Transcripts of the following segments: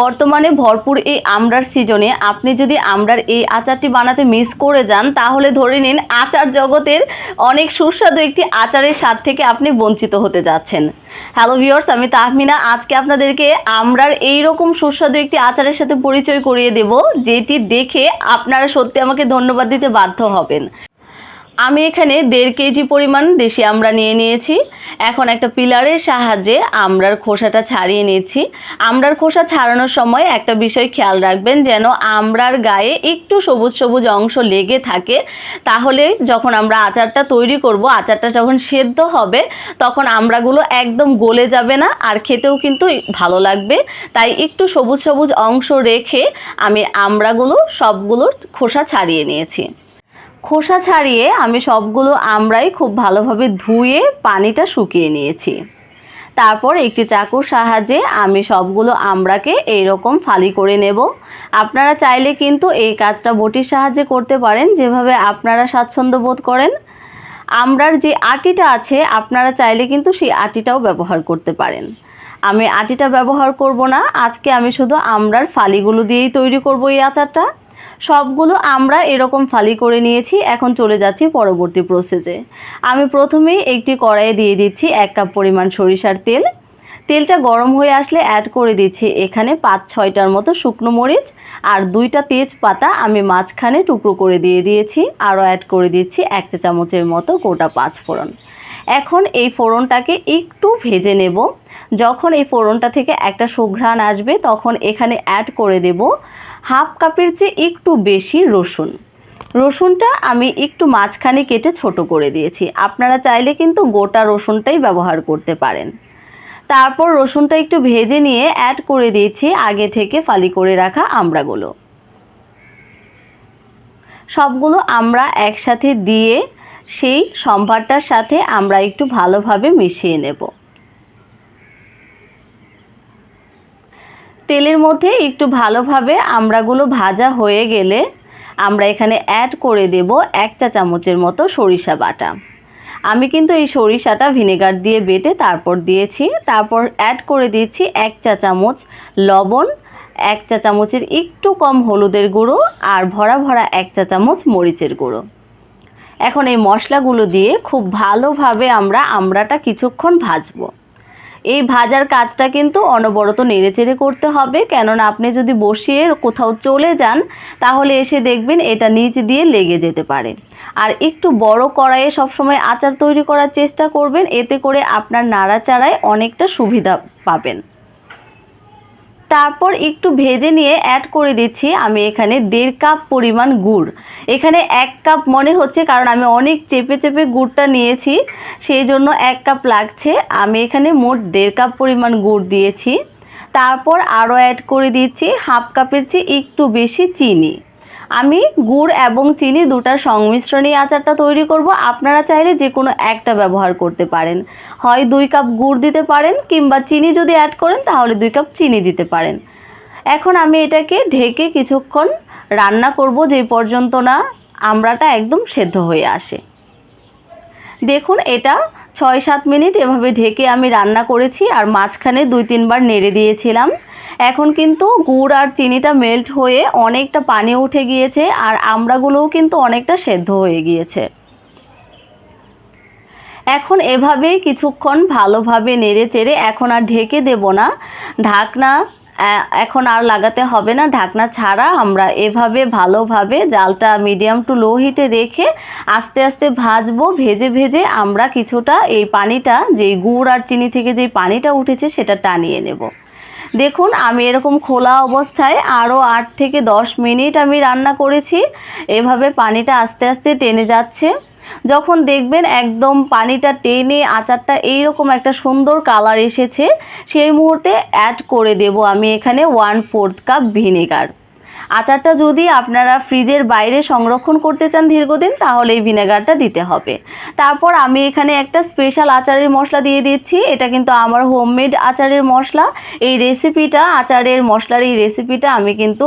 বর্তমানে ভরপুর এই আমড়ার সিজনে আপনি যদি আমড়ার এই আচারটি বানাতে মিস করে যান, তাহলে ধরে নিন আচার জগতের অনেক সুস্বাদু একটি আচারের স্বাদ থেকে আপনি বঞ্চিত হতে যাচ্ছেন। হ্যালো ভিউয়ার্স আমি তাহমিনা। আজকে আপনাদেরকে আমড়ার এই রকম সুস্বাদু একটি আচারের সাথে পরিচয় করিয়ে দেব, যেটি দেখে আপনারা সত্যি আমাকে ধন্যবাদ দিতে বাধ্য হবেন। আমি এখানে দেড় কেজি পরিমাণ দেশি আমড়া নিয়ে নিয়েছি। এখন একটা পিলারের সাহায্যে আমড়ার খোসাটা ছাড়িয়ে নিয়েছি আমড়ার খোসা ছাড়ানোর সময় একটা বিষয় খেয়াল রাখবেন, যেন আমড়ার গায়ে একটু সবুজ সবুজ অংশ লেগে থাকে। তাহলে যখন আমরা আচারটা তৈরি করব, আচারটা যখন সেদ্ধ হবে, তখন আমরাগুলো একদম গলে যাবে না আর খেতেও কিন্তু ভালো লাগবে। তাই একটু সবুজ সবুজ অংশ রেখে আমি আমরাগুলো সবগুলো খোসা ছাড়িয়ে নিয়েছি। খোসা ছাড়িয়ে আমি সবগুলো আমরাই খুব ভালোভাবে ধুয়ে পানিটা শুকিয়ে নিয়েছি। তারপর একটি চাকুর সাহায্যে আমি সবগুলো আমড়াকে এইরকম ফালি করে নেব। আপনারা চাইলে কিন্তু এই কাজটা বটির সাহায্যে করতে পারেন, যেভাবে আপনারা স্বাচ্ছন্দ্য বোধ করেন। আমড়ার যে আটিটা আছে, আপনারা চাইলে কিন্তু সেই আটিটাও ব্যবহার করতে পারেন। আমি আটিটা ব্যবহার করব না, আজকে আমি শুধু আমড়ার ফালিগুলো দিয়েই তৈরি করব এই আচারটা। সবগুলো আমরা এরকম ফালি করে নিয়েছি, এখন চলে যাচ্ছি পরবর্তী প্রসেসে আমি প্রথমেই একটি কড়াইয়ে দিয়ে দিচ্ছি এক কাপ পরিমাণ সরিষার তেল। তেলটা গরম হয়ে আসলে অ্যাড করে দিচ্ছি এখানে পাঁচ ছয়টার মতো শুকনো মরিচ আর দুইটা তেজপাতা আমি মাঝখানে টুকরো করে দিয়ে দিয়েছি। আরও অ্যাড করে দিচ্ছি এক চা চামচের মতো গোটা পাঁচ ফোড়ন এখন এই ফোড়নটাকে একটু ভেজে নেব। যখন এই ফোড়নটা থেকে একটা সুঘ্রাণ আসবে, তখন এখানে অ্যাড করে দেব হাফ কাপের চেয়ে একটু বেশি রসুন। রসুনটা আমি একটু মাঝখানে কেটে ছোট করে দিয়েছি। আপনারা চাইলে কিন্তু গোটা রসুনটাই ব্যবহার করতে পারেন। তারপর রসুনটা একটু ভেজে নিয়ে অ্যাড করে দিয়েছি আগে থেকে ফালি করে রাখা আমড়াগুলো। সবগুলো আমরা একসাথে দিয়ে সেই সম্ভারটার সাথে আমরা একটু ভালোভাবে মিশিয়ে নেব। তেলের মধ্যে একটু ভালোভাবে আমড়াগুলো ভাজা হয়ে গেলে আমরা এখানে অ্যাড করে দেব এক চা চামচের মতো সরিষা বাটা। আমি কিন্তু এই সরিষাটা ভিনেগার দিয়ে বেটে তারপর দিয়েছি। তারপর অ্যাড করে দিয়েছি এক চা চামচ লবণ, এক চা চামচের একটু কম হলুদের গুঁড়ো আর ভরা ভরা এক চা চামচ মরিচের গুঁড়ো। এখন এই মশলাগুলো দিয়ে খুব ভালোভাবে আমরা আমড়াটা কিছুক্ষণ ভাজবো। এই ভাজার কাজটা কিন্তু অনবরত নেড়েচেড়ে করতে হবে, কেননা আপনি যদি বসিয়ে কোথাও চলে যান, তাহলে এসে দেখবেন এটা নিচ দিয়ে লেগে যেতে পারে। আর একটু বড় কড়াইয়ে সবসময় আচার তৈরি করার চেষ্টা করবেন, এতে করে আপনার নাড়াচাড়ায় অনেকটা সুবিধা পাবেন। তারপর একটু ভেজে নিয়ে অ্যাড করে দিচ্ছি আমি এখানে দেড় কাপ পরিমাণ গুড়। এখানে এক কাপ মনে হচ্ছে কারণ আমি অনেক চেপে চেপে গুড়টা নিয়েছি, সেই জন্য এক কাপ লাগছে। আমি এখানে মোট দেড় কাপ পরিমাণ গুড় দিয়েছি। তারপর আরও অ্যাড করে দিচ্ছি হাফ কাপের চেয়ে একটু বেশি চিনি। আমি গুড় এবং চিনি দুটার সংমিশ্রণে আচারটা তৈরি করব। আপনারা চাইলে যে কোনো একটা ব্যবহার করতে পারেন। হয় দুই কাপ গুড় দিতে পারেন কিংবা চিনি যদি অ্যাড করেন তাহলে দুই কাপ চিনি দিতে পারেন। এখন আমি এটাকে ঢেকে কিছুক্ষণ রান্না করব যে পর্যন্ত না আমড়াটা একদম সেদ্ধ হয়ে আসে। দেখুন এটা ছয় সাত মিনিট এভাবে ঢেকে আমি রান্না করেছি আর মাঝখানে দুই তিনবার নেড়ে দিয়েছিলাম। এখন কিন্তু গুড় আর চিনিটা মেল্ট হয়ে অনেকটা পানি উঠে গিয়েছে আর আমড়াগুলোও কিন্তু অনেকটা সেদ্ধ হয়ে গিয়েছে। এখন এভাবেই কিছুক্ষণ ভালোভাবে নেড়ে চেড়ে এখন আর ঢেকে দেব না। ঢাকনা এখন আর লাগাতে হবে না, ঢাকনা ছাড়া আমরা এভাবে ভালোভাবে জালটা মিডিয়াম টু লো হিটে রেখে আস্তে আস্তে ভাজবো, ভেজে ভেজে আমরা কিছুটা এই পানিটা, যেই গুড় আর চিনি থেকে যেই পানিটা উঠেছে সেটা টানিয়ে নেব। দেখুন, আমি এরকম খোলা অবস্থায় আরও আট থেকে দশ মিনিট আমি রান্না করেছি। এভাবে পানিটা আস্তে আস্তে টেনে যাচ্ছে। যখন দেখবেন একদম পানিটা টেনে আচারটা এইরকম একটা সুন্দর কালার এসেছে, সেই মুহূর্তে অ্যাড করে দেব আমি এখানে ওয়ান ফোর্থ কাপ ভিনেগার আচারটা যদি আপনারা ফ্রিজের বাইরে সংরক্ষণ করতে চান দীর্ঘদিন, তাহলে এই ভিনেগারটা দিতে হবে। তারপর আমি এখানে একটা স্পেশাল আচারের মশলা দিয়ে দিচ্ছি। এটা কিন্তু আমার হোমমেড আচারের মশলা। এই রেসিপিটা আচারের মশলার এই রেসিপিটা আমি কিন্তু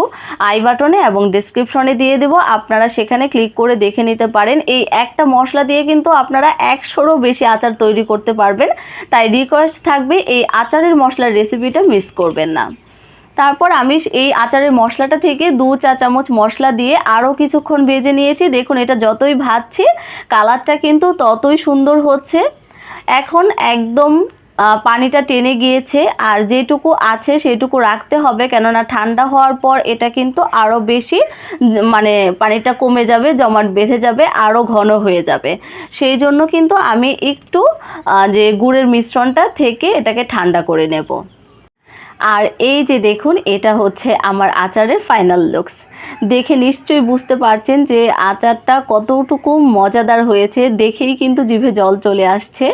আই বাটনে এবং ডিসক্রিপশনে দিয়ে দেবো। আপনারা সেখানে ক্লিক করে দেখে নিতে পারেন। এই একটা মশলা দিয়ে কিন্তু আপনারা একশোরও বেশি আচার তৈরি করতে পারবেন। তাই রিকোয়েস্ট থাকবে, এই আচারের মশলার রেসিপিটা মিস করবেন না। তারপর আমি এই আচারের মশলাটা থেকে দু চা চামচ মশলা দিয়ে আরও কিছুক্ষণ ভেজে নিয়েছি। দেখুন, এটা যতই ভাজছি, কালারটা কিন্তু ততই সুন্দর হচ্ছে। এখন একদম পানিটা টেনে গিয়েছে, আর যেটুকু আছে সেটুকু রাখতে হবে, কেননা ঠান্ডা হওয়ার পর এটা কিন্তু আরও বেশি মানে পানিটা কমে যাবে, জমাট বেঁধে যাবে, আরও ঘন হয়ে যাবে। সেই জন্য কিন্তু আমি একটু যে গুড়ের মিশ্রণটা থেকে এটাকে ঠান্ডা করে নেব। আর এই যে দেখুন এটা হচ্ছে আমার আচারের ফাইনাল লুকস দেখে নিশ্চয়ই বুঝতে পারছেন যে আচারটা কতটুকু মজাদার হয়েছে, দেখেই কিন্তু জিভে জল চলে আসছে।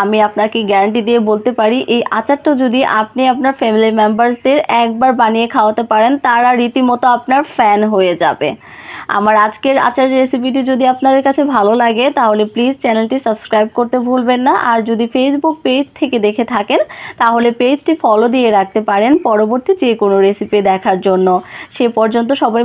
আমি আপনাকে গ্যারান্টি দিয়ে বলতে পারি, এই আচারটা যদি আপনি আপনার ফ্যামিলি মেম্বার্সদের একবার বানিয়ে খাওয়াতে পারেন, তারা রীতিমতো আপনার ফ্যান হয়ে যাবে। আমার আজকের আচারের রেসিপিটি যদি আপনাদের কাছে ভালো লাগে, তাহলে প্লিজ চ্যানেলটি সাবস্ক্রাইব করতে ভুলবেন না। আর যদি ফেসবুক পেজ থেকে দেখে থাকেন, তাহলে পেজটি ফলো দিয়ে রাখতে পারেন পরবর্তী যে কোনো রেসিপি দেখার জন্য। সে পর্যন্ত সবাই